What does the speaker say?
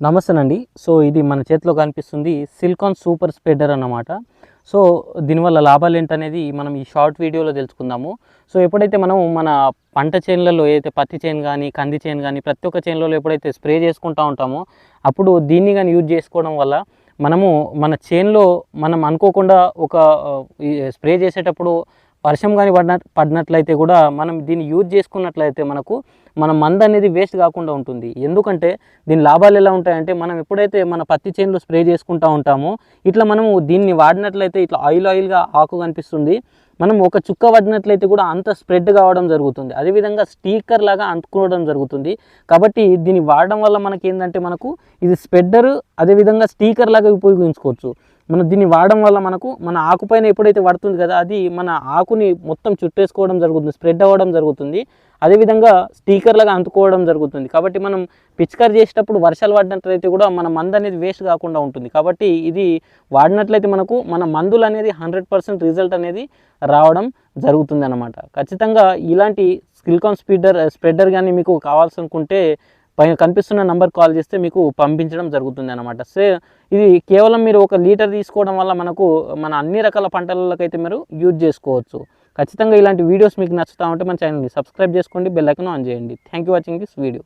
నమస్తేనండి. So ఇది మన చేతిలో కనిపిస్తుంది సిలికాన్ సూపర్ స్ప్రెడర్ అన్నమాట. సో దీనివల్ల లాభాలు ఏంటనేది మనం ఈ షార్ట్ వీడియోలో తెలుసుకుందాము. సో ఎప్పుడైతే మనం మన పంట చేనులలో ఏదైతే పత్తి చేను కానీ కంది చేను కానీ ప్రతి ఒక్క చేనులలో ఎప్పుడైతే స్ప్రే చేసుకుంటూ ఉంటామో అప్పుడు దీన్ని కానీ యూజ్ చేసుకోవడం వల్ల మనము మన చేనులో మనం అనుకోకుండా ఒక స్ప్రే చేసేటప్పుడు వర్షం కానీ పడిన పడినట్లయితే కూడా మనం దీన్ని యూజ్ చేసుకున్నట్లయితే మనకు మన మంద అనేది వేస్ట్ కాకుండా ఉంటుంది. ఎందుకంటే దీని లాభాలు ఎలా ఉంటాయంటే మనం ఎప్పుడైతే మన పత్తి చేనులో స్ప్రే చేసుకుంటూ ఉంటామో ఇట్లా మనము దీన్ని వాడినట్లయితే ఇట్లా ఆయిల్ ఆయిల్గా ఆకు కనిపిస్తుంది. మనం ఒక చుక్క పడినట్లయితే కూడా అంత స్ప్రెడ్ కావడం జరుగుతుంది. అదేవిధంగా స్టీకర్ లాగా అంటుకోవడం జరుగుతుంది. కాబట్టి దీన్ని వాడడం వల్ల మనకి ఏంటంటే మనకు ఇది స్ప్రెడ్డర్ అదేవిధంగా స్టీకర్ లాగా ఉపయోగించుకోవచ్చు. మనం దీన్ని వాడడం వల్ల మనకు మన ఆకుపైన ఎప్పుడైతే పడుతుంది కదా అది మన ఆకుని మొత్తం చుట్టేసుకోవడం జరుగుతుంది స్ప్రెడ్ అవ్వడం జరుగుతుంది. అదేవిధంగా స్టీకర్లుగా అంటుకోవడం జరుగుతుంది. కాబట్టి మనం పిచికారి చేసేటప్పుడు వర్షాలు పడినట్లయితే కూడా మన మందు అనేది వేస్ట్ కాకుండా ఉంటుంది. కాబట్టి ఇది వాడినట్లయితే మనకు మన మందులు అనేది హండ్రెడ్ పర్సెంట్ రిజల్ట్ అనేది రావడం జరుగుతుంది అనమాట ఖచ్చితంగా ఇలాంటి స్కిల్కాన్ స్పీడర్ స్ప్రెడర్ కానీ మీకు కావాల్సి అనుకుంటే పైన కనిపిస్తున్న నంబర్ కాల్ చేస్తే మీకు పంపించడం జరుగుతుంది అనమాట సో ఇది కేవలం మీరు ఒక లీటర్ తీసుకోవడం వల్ల మనకు మన అన్ని రకాల పంటలకైతే మీరు యూజ్ చేసుకోవచ్చు. ఖచ్చితంగా ఇలాంటి వీడియోస్ మీకు నచ్చుతా ఉంటే మన ఛానల్ని సబ్స్క్రైబ్ చేసుకోండి బెల్ ఆన్ చేయండి. Thank you watching this video